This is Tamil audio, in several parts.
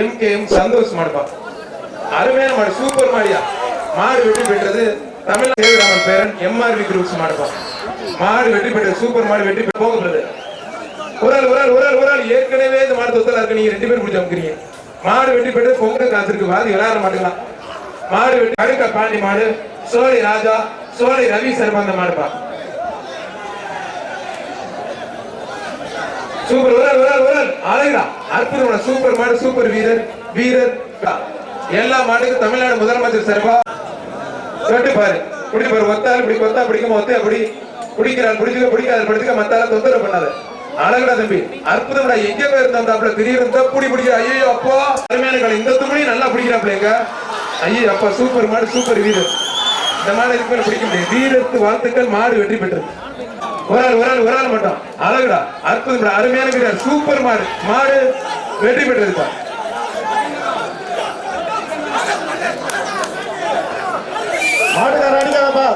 எம் கே எம் சந்தோஷ் மாடுப்பா. அருமையான மாடு சூப்பர் மாடியா. மாடு வெற்றி பெற்றது தமிழ் சேதுராமன் பேரன் எம்ஆர்வி குரூப்ஸ் மாடுப்பா. மாடு வெற்றி பெற்றது சூப்பர் மாடு வெற்றி பெற்று போகிறது ஒரு ஆள் ஒரு ஆள் ஒரு ஆள் ஒரு ஆள் ஏற்கனவே இந்த மாடு தொத்தலா இருக்கு. நீங்க ரெண்டு பேரும் பிடிச்சி அமுக்கிறீங்க மாடு வெட்டி பெற்று பொங்கல் காசு இருக்கு வாதி விளையாட மாட்டேங்களா. மாடு வெட்டி அடுக்க பாண்டி மாடு சோழி ராஜா சோழி ரவி சர்மா அந்த மாடுப்பா. சூப்பர் ஒரு ஆள் ஒரு அழகா அற்புதமான சூப்பர் மாடு சூப்பர் வீரர் வீரர். எல்லா மாட்டுக்கும் தமிழ்நாடு முதலமைச்சர் சார்பா. கேட்டு பாரு. இப்படி பாரு. ஒத்தாள் இப்படி கொத்தா பிடிக்கும் ஒத்தையா பிடி. பிடிக்கிறான் பிடிச்சுக்க பிடிக்காத படுத்துக்க மத்தால தொந்தரவு பண்ணாத. அழகடா தம்பி. அற்புதம்டா. எங்க போயிருந்தா அப்படி திடீர்னு இந்த புடி பிடிக்கிற ஐயோ அப்பா. அருமையான காலம் இந்த துணி நல்லா பிடிக்கிறாப்லங்க ஐயோ அப்பா. சூப்பர் மாடு சூப்பர் வீரர். இந்த மாடு இதுக்கு மேல பிடிக்க முடியாது. வீரத்து வாழ்த்துக்கள். மாடு வெற்றி பெற்றது. ஒரு ஆள் ஒரு ஆள் ஒரு ஆள் மட்டும். அழகுடா. அற்புதம் அருமையான வீரர். சூப்பர் மாடு. மாடு வெற்றி பெற்றதுப்பா மாட்டுக்கார அடிக்காதப்பா.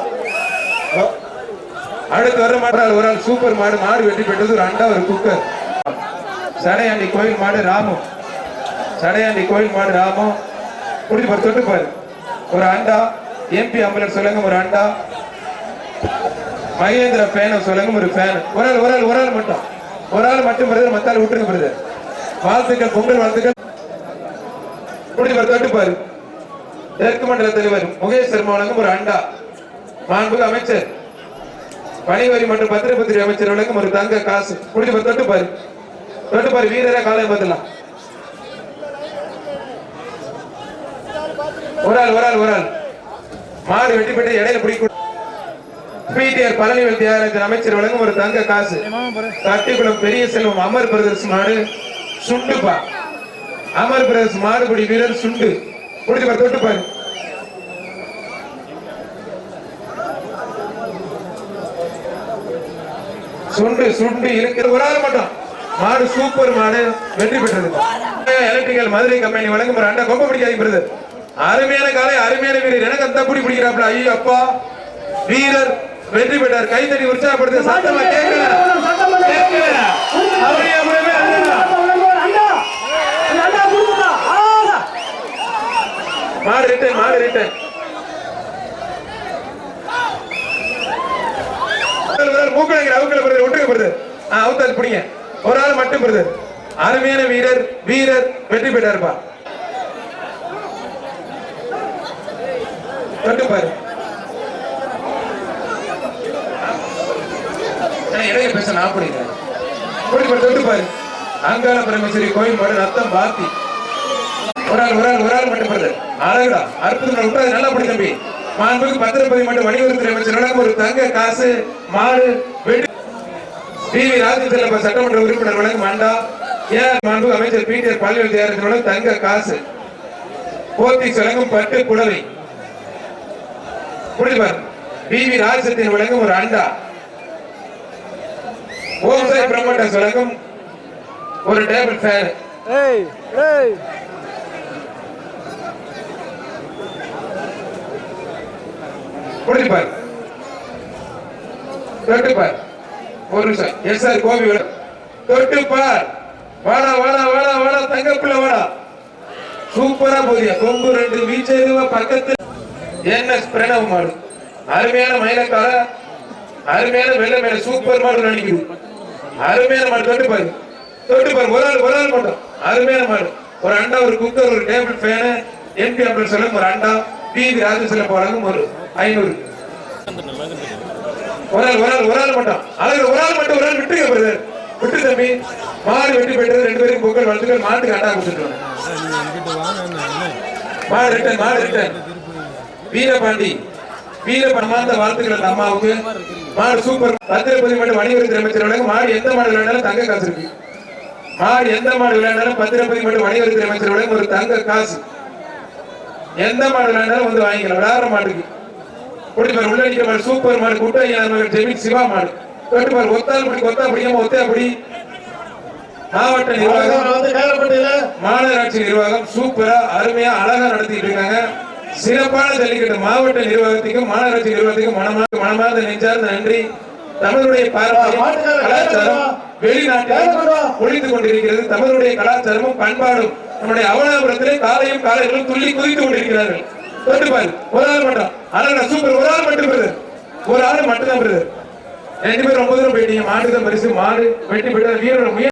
அடுத்து வர மாட்டால் ஒரு ஆள் சூப்பர் மாடு. மாடு வெட்டி பெற்றது ஒரு அண்டா ஒரு குக்கர் சடையாண்டி கோயில் மாடு ராமு. சடையாண்டி கோயில் மாடு ராமு. குடிச்சு பாரு தொட்டு பாரு ஒரு அண்டா. எம்பி அம்புலன்ஸ் சொல்லுங்க ஒரு அண்டா. மகேந்திர ஃபேன் சொல்லுங்க ஒரு ஃபேன் ஒரு ஆள் ஒரு ஆள் ஒரு ஆள் மட்டும். ஒரு ஆள் மட்டும் பிரதர் மத்தாள் விட்டுருங்க பிரதர் வாழ்த்துக்கள் பொங்கல் வாழ்த்துக்கள். குடி ஒரு தொட்டு பாரு. தெற்கு மண்டல தலைவர் முகேஷ் சர்மா வழங்கும் ஒரு அண்டா. மாண்புக அமைச்சர். பணிவரி மற்றும் பத்திரப்பத்திரி அமைச்சர் வழங்கும் ஒரு தங்க காசு. குடிச்சு ஒரு தொட்டு பாரு. தொட்டு பாரு வீரரா காலை பார்த்துலாம் ஒரு ஆள் ஒரு ஆள் ஒரு ஆள். மாடு வெட்டி பெற்று இடையில பிடிக்கும் பிடிஆர் பழனிவேல் தியாகராஜன் அமைச்சர் வழங்கும் ஒரு தங்க காசு. கட்டிக்குளம் பெரிய செல்வம் அமர் பிரதர்ஸ் மாடு சுண்டுப்பா. அமர் பிரதர்ஸ் மாடுபடி வீரர் சுண்டு. குடிச்சு பாரு தொட்டு பாரு. சுண்டு சுண்டு இருக்கிற ஒரு ஆள் மட்டும். மாடு சூப்பர் மாடு வெற்றி பெற்றது. எலக்ட்ரிக்கல் மதுரை கம்பெனி வழங்கும் ஒரு அண்டா கொம்ப பிடிக்காது பிரதர் அருமையான காலை அருமையான வீரர். எனக்கு அந்த புடி பிடிக்கிறாப்ல ஐயோ அப்பா. வீரர் வெற்றி பெற்றார். கைத்தடி உற்சாகப்படுத்த சத்தமா கேட்கல. கேட்கல. அப்படியே அண்ணா. மாடு ரிட்டன் மாடு ரிட்டன் மூக்கடைங்கிற அவுக்கல பிரதர் பிடிங்க. ஒரு ஆள் மட்டும் பிரதர். அருமையான வீரர் வீரர் வெற்றி பெற்றாருப்பா. தொட்டு பாரு அண்ணா, இடையே பேச நான் பிடிக்கிறேன். கொடி தொட்டு பாரு. அங்காள பரமேஸ்வரி கோயில் மாடு ரத்தம் பாத்தி ஒரு ஆள் ஒரு ஆள் ஒரு ஆள் மட்டும் படுது அழகுடா அற்புதம் விட்டாது நல்லா படி தம்பி. மாண்புக்கு பத்திரப்பதி மட்டும் வணிகத்துறை அமைச்சர் ஒரு தங்க காசு மாடு வெடி டி வி ராஜேந்திரன் சட்டமன்ற உறுப்பினர் வழங்கும் அண்டா. ஏன் மாண்புக்கு அமைச்சர் பீட்டர் பள்ளியில் தயாரித்து வழங்கும் தங்க காசு. போத்தி வழங்கும் பட்டு புடவை. புரியுது டி வி ராஜசத்தின் வழங்கும் ஒரு அண்டா. ஓம் சாய் பிரம்மண்டஸ் வழங்கும் ஒரு டேபிள் ஃபேன் குடிப்பார் தொட்டுப்பார். ஒரு நிமிஷம். எஸ் சார் கோபி தொட்டுப்பார். வாடா வாடா வாடா வாடா தங்கப்புள்ள வாடா. சூப்பரா போதியா கொம்பு ரெண்டு வீச்சருவ பக்கத்து என்ன பிரணவ் மாடு. அருமையான மயிலக்கார. அருமையான வெள்ளை மேல சூப்பர் மாடு நினைக்குது. அருமையான மாடு தொட்டுப்பாரு தொட்டுப்பாரு ஒரு ஆள் ஒரு ஆள் மட்டும். அருமையான மாடு. ஒரு அண்டா ஒரு குக்கர் ஒரு டேபிள் ஃபேனு எம்பி அம்பல் சொல்லும் ஒரு அண்டா பிவி ராஜசேலம் வழங்கும் ஒரு ஐநூறு. ஒரு ஆள் ஒரு ஆள் ஒரு ஆள் மட்டும். அழகு ஒரு ஆள் மட்டும் ஒரு ஆள் விட்டுங்க பிரதர் விட்டு தம்பி. மாடு வெட்டி பெற்றது ரெண்டு பேரும் பொங்கல் வாழ்த்துக்கள். மாட்டுக்கு அண்டா கொடுத்துட்டு மாடு ரிட்டன் மாடு ரிட்டன் வீரபாண்டி. வீரபரமாந்த வாழ்த்துக்கள் அம்மாவுக்கு. மாடு சூப்பர். பத்திரப்பதி மட்டும் வணிகத்துறை அமைச்சர் மாடு எந்த மாடு விளையாண்டாலும் தங்க காசு இருக்கு. மாடு எந்த மாடு விளையாண்டாலும் பத்திரப்பதி மட்டும் வணிகத்துறை அமைச்சர் ஒரு தங்க காசு. எந்த மாடு விளையாண்டாலும் வந்து வாங்கிக்கலாம். விளையாடுற மாட்டுக்கு. குடிப்பார் உள்ள நிக்கிற மாடு சூப்பர் மாடு குட்டையா மகன் ஜெமின் சிவா மாடு. கேட்டுப்பார் ஒத்தால் படி கொத்தா பிடிக்காம ஒத்தையா படி. மாவட்ட நிர்வாகம் மாநகராட்சி நிர்வாகம் சூப்பரா அருமையா அழகா நடத்திட்டு இருக்காங்க. சிறப்பான ஜல்லிக்கட்டு மாவட்ட நிர்வாகத்துக்கும் மாநகராட்சி நிர்வாகத்துக்கும் மனமா மனமார்ந்த நெஞ்சார்ந்த நன்றி. தமிழுடைய கலாச்சாரம் வெளிநாட்டில் ஒழித்துக் கொண்டிருக்கிறது. தமிழுடைய கலாச்சாரமும் பண்பாடும் நம்முடைய அவலாபுரத்திலே காலையும் காலைகளும் துள்ளி குதித்துக் கொண்டிருக்கிறார்கள். தொட்டு பாரு ஒரு ஆள் மட்டும். சூப்பர் ஒரு ஆள் மட்டும் பிரதர் ஒரு ஆள் மட்டும் தான் பிரதர் ரெண்டு பேரும் ரொம்ப தூரம் போயிட்டீங்க. மாடு தான் பரிசு. மாடு வெட்டி போயிட்டு வீரர் முயற்சி